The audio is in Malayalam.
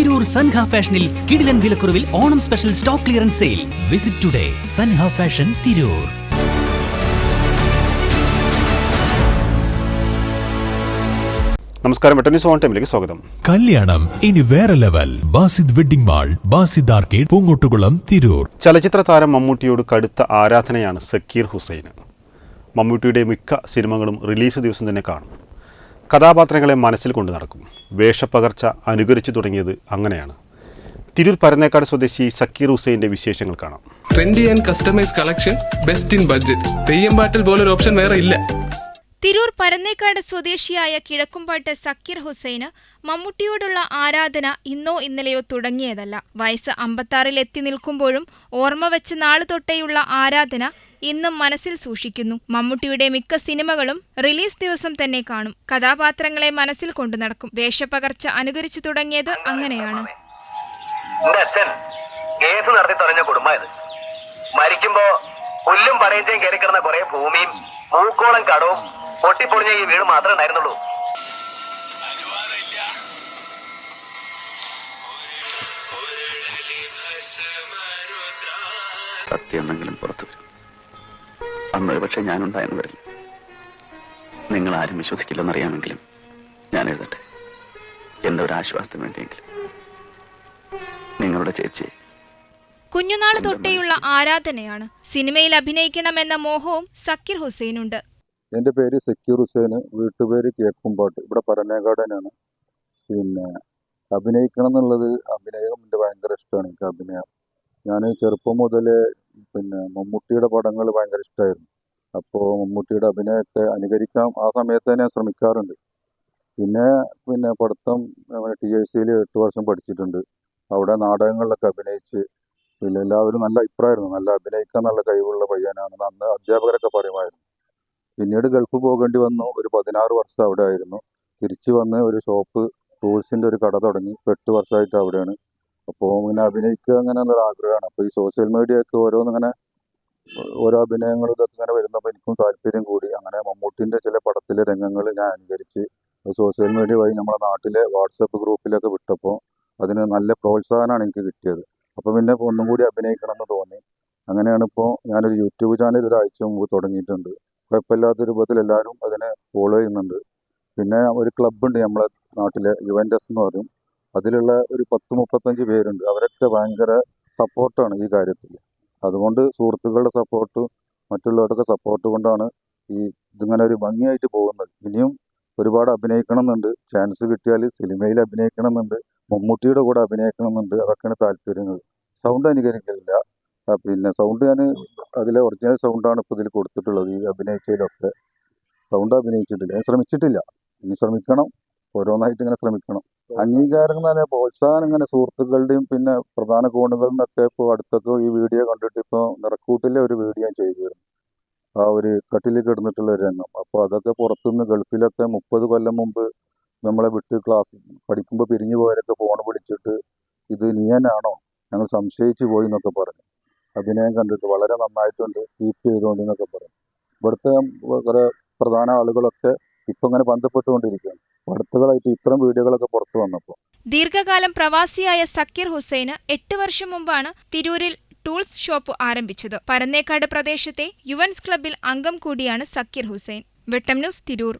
തിരൂർ സൻഹ ഫാഷനിൽ കിടിലൻ വിലക്കുറവിൽ Onam special stock clearance sale. Visit today Sanha fashion Tirur. നമസ്കാരം. വെട്ടന്യൂസ് ഓൺ ടൈമിലേക്ക് സ്വാഗതം. കല്യാണം ഇനി വേറെ level. Basid wedding mall Basid arcade Poongottukulam Tirur. ചലച്ചിത്ര താരം മമ്മൂട്ടിയോട് കടുത്ത ആരാധനയാണ് സക്കീർ ഹുസൈന്. മമ്മൂട്ടിയുടെ മിക്ക സിനിമകളും റിലീസ് ദിവസം തന്നെ കാണും. കഥാപാത്രങ്ങളെ മനസ്സിൽ കൊണ്ടു നടക്കും. വേഷപ്പകർച്ച അനുകരിച്ചു തുടങ്ങിയത് അങ്ങനെയാണ്. തിരൂർ പരന്നേക്കാട് സ്വദേശി സക്കീർ ഹുസൈന്റെ വിശേഷങ്ങൾ കാണാം. Trendy and customise collection best in budget Theyyam പാട്ടിൽ പോലൊരു ഓപ്ഷൻ വേറെ ഇല്ല. തിരൂർ പരന്നേക്കാട് സ്വദേശിയായ കിഴക്കുംപാട്ട് സക്കീർ ഹുസൈന് മമ്മൂട്ടിയോടുള്ള ആരാധന ഇന്നോ ഇന്നലെയോ തുടങ്ങിയതല്ല. വയസ്സ് അമ്പത്താറിൽ എത്തി നിൽക്കുമ്പോഴും ഓർമ്മ വെച്ച നാളു തൊട്ടേയുള്ള ആരാധന ഇന്നും മനസ്സിൽ സൂക്ഷിക്കുന്നു. മമ്മൂട്ടിയുടെ മിക്ക സിനിമകളും റിലീസ് ദിവസം തന്നെ കാണും. കഥാപാത്രങ്ങളെ മനസ്സിൽ കൊണ്ടു നടക്കും. വേഷപ്പകർച്ച അനുകരിച്ചു തുടങ്ങിയത് അങ്ങനെയാണ്. കേസ് നടത്തി തുടങ്ങിയ കുടുംബമായത് മരിക്കുമ്പോ പുല്ലും പറയച്ചയും കയറി കിടന്ന കുറെ ഭൂമിയും മൂക്കോളം കടവും പൊട്ടിപ്പൊളിഞ്ഞ ഈ വീട് മാത്രമേ ഉണ്ടായിരുന്നുള്ളൂ. സത്യം എന്തെങ്കിലും പുറത്തു അന്ന് പക്ഷെ ഞാനുണ്ടായെന്ന് വരില്ല. നിങ്ങൾ ആരും വിശ്വസിക്കില്ലെന്നറിയാമെങ്കിലും ഞാൻ എഴുതട്ടെ. എന്റെ ഒരു ആശ്വാസത്തിന് വേണ്ടിയെങ്കിലും. നിങ്ങളുടെ ചേച്ചി കുഞ്ഞുനാൾ തൊട്ടേയുള്ള ആരാധനയാണ് സിനിമയിൽ അഭിനയിക്കണമെന്ന മോഹവും സക്കീർ ഹുസൈൻ ഉണ്ട് എന്റെ പേര് സക്കീർ ഹുസൈൻ വീട്ടുപേര് കേക്കുംപാട്ട്. ഇവിടെ പരനേകാടനാണ് പിന്നെ അഭിനയിക്കണം എന്നുള്ളത് അഭിനയം എന്റെ ഭയങ്കര ഇഷ്ടമാണ്. എനിക്ക് അഭിനയം. ഞാൻ ചെറുപ്പം മുതലേ പിന്നെ മമ്മൂട്ടിയുടെ പടങ്ങൾ ഭയങ്കര ഇഷ്ടമായിരുന്നു. അപ്പോൾ മമ്മൂട്ടിയുടെ അഭിനയത്തെ അനുകരിക്കാൻ ആ സമയത്ത് തന്നെ ശ്രമിക്കാറുണ്ട്. പിന്നെ പിന്നെ പഠിത്തം ടി ഐ സിയിൽ എട്ട് വർഷം പഠിച്ചിട്ടുണ്ട്. അവിടെ നാടകങ്ങളിലൊക്കെ അഭിനയിച്ച് പിന്നെ എല്ലാവരും നല്ല അഭിപ്രായമായിരുന്നു. നല്ല അഭിനയിക്കാൻ നല്ല കഴിവുള്ള പയ്യനാണെന്ന് അന്ന് അധ്യാപകരൊക്കെ പറയുമായിരുന്നു. പിന്നീട് ഗൾഫ് പോകേണ്ടി വന്നു. ഒരു പതിനാറ് വർഷം അവിടെ ആയിരുന്നു. തിരിച്ചു വന്ന് ഒരു ഷോപ്പ് ടൂൾസിന്റെ ഒരു കട തുടങ്ങി. എട്ട് വർഷമായിട്ട് അവിടെയാണ്. അപ്പോൾ ഇങ്ങനെ അഭിനയിക്കുക അങ്ങനെ എന്നൊരു ആഗ്രഹമാണ്. അപ്പോൾ ഈ സോഷ്യൽ മീഡിയ ഒക്കെ ഓരോന്നിങ്ങനെ ഓരോ അഭിനയങ്ങളും ഇതൊക്കെ ഇങ്ങനെ വരുന്നപ്പോൾ എനിക്കും താല്പര്യം കൂടി. അങ്ങനെ മമ്മൂട്ടിന്റെ ചില പടത്തിലെ രംഗങ്ങൾ ഞാൻ അനുകരിച്ച് സോഷ്യൽ മീഡിയ വഴി നമ്മുടെ നാട്ടിലെ വാട്സപ്പ് ഗ്രൂപ്പിലൊക്കെ വിട്ടപ്പോൾ അതിന് നല്ല പ്രോത്സാഹനമാണ് എനിക്ക് കിട്ടിയത്. അപ്പോൾ പിന്നെ ഒന്നും കൂടി അഭിനയിക്കണം എന്ന് തോന്നി. അങ്ങനെയാണ് ഇപ്പോൾ ഞാനൊരു യൂട്യൂബ് ചാനൽ ഒരാഴ്ച മുമ്പ് തുടങ്ങിയിട്ടുണ്ട്. കുഴപ്പമില്ലാത്ത രൂപത്തിൽ എല്ലാവരും അതിനെ ഫോളോ ചെയ്യുന്നുണ്ട്. പിന്നെ ഒരു ക്ലബ്ബുണ്ട് നമ്മളെ നാട്ടിലെ യുവന്റസ് എന്ന് പറയും. അതിലുള്ള ഒരു പത്ത് മുപ്പത്തഞ്ച് പേരുണ്ട്. അവരൊക്കെ ഭയങ്കര സപ്പോർട്ടാണ് ഈ കാര്യത്തിൽ അതുകൊണ്ട് സുഹൃത്തുക്കളുടെ സപ്പോർട്ട് മറ്റുള്ളവരുടെ സപ്പോർട്ട് കൊണ്ടാണ് ഈ ഇതിങ്ങനെ ഒരു ഭംഗിയായിട്ട് പോകുന്നത്. ഇനിയും ഒരുപാട് അഭിനയിക്കണം എന്നുണ്ട് ചാൻസ് കിട്ടിയാൽ സിനിമയിൽ അഭിനയിക്കണം എന്നുണ്ട് മമ്മൂട്ടിയുടെ കൂടെ അഭിനയിക്കണം എന്നുണ്ട് അതൊക്കെയാണ് താല്പര്യങ്ങൾ. സൗണ്ട് അനുകരിക്കില്ല പിന്നെ സൗണ്ട് ഞാൻ അതിലെ ഒറിജിനൽ സൗണ്ടാണ് ഇപ്പോൾ ഇതിൽ കൊടുത്തിട്ടുള്ളത് ഈ അഭിനയിച്ചതിലൊക്കെ. സൗണ്ട് അഭിനയിച്ചിട്ടില്ല. ഞാൻ ശ്രമിച്ചിട്ടില്ല. ഇനി ശ്രമിക്കണം. ഓരോന്നായിട്ട് ഇങ്ങനെ ശ്രമിക്കണം. അംഗീകാരം പറഞ്ഞാൽ പ്രോത്സാഹനം ഇങ്ങനെ സുഹൃത്തുക്കളുടെയും പിന്നെ പ്രധാന കോണുകളിൽ നിന്നൊക്കെ ഇപ്പോൾ അടുത്തൊക്കെ ഈ വീഡിയോ കണ്ടിട്ട് ഇപ്പോൾ നിറക്കൂട്ടിലെ ഒരു വീഡിയോ ചെയ്തു ചെയ്തിരുന്നു. ആ ഒരു കട്ടിലിൽ കിടന്നിട്ടുള്ള ഒരു രംഗം. അപ്പോൾ അതൊക്കെ പുറത്തുനിന്ന് ഗൾഫിലൊക്കെ മുപ്പത് കൊല്ലം മുമ്പ് നമ്മളെ വിട്ട് ക്ലാസ് പഠിക്കുമ്പോൾ പിരിഞ്ഞു പോയവരൊക്കെ ഫോൺ വിളിച്ചിട്ട് ഇത് നീ തന്നെയാണോ ഞങ്ങൾ സംശയിച്ചു പോയി എന്നൊക്കെ പറഞ്ഞു. അഭിനയം കണ്ടിട്ട് വളരെ നന്നായിട്ടുണ്ട്. കീപ്പ് ചെയ്തുകൊണ്ട് എന്നൊക്കെ പറഞ്ഞു. ഇവിടുത്തെ കുറേ പ്രധാന ആളുകളൊക്കെ ഇപ്പം ഇങ്ങനെ ബന്ധപ്പെട്ടുകൊണ്ടിരിക്കുകയാണ്. അടുത്തകളായിട്ട് ഇത്തരം വീഡിയോകളൊക്കെ പുറത്തു വന്നപ്പോൾ ദീർഘകാലം പ്രവാസിയായ സക്കീർ ഹുസൈന് എട്ട് വർഷം മുമ്പാണ് തിരൂരിൽ ടൂൾസ് ഷോപ്പ് ആരംഭിച്ചത്. പരന്നേക്കാട് പ്രദേശത്തെ യുവൻസ് ക്ലബിൽ അംഗം കൂടിയാണ് സക്കീർ ഹുസൈൻ. വെട്ടം ന്യൂസ് തിരൂർ.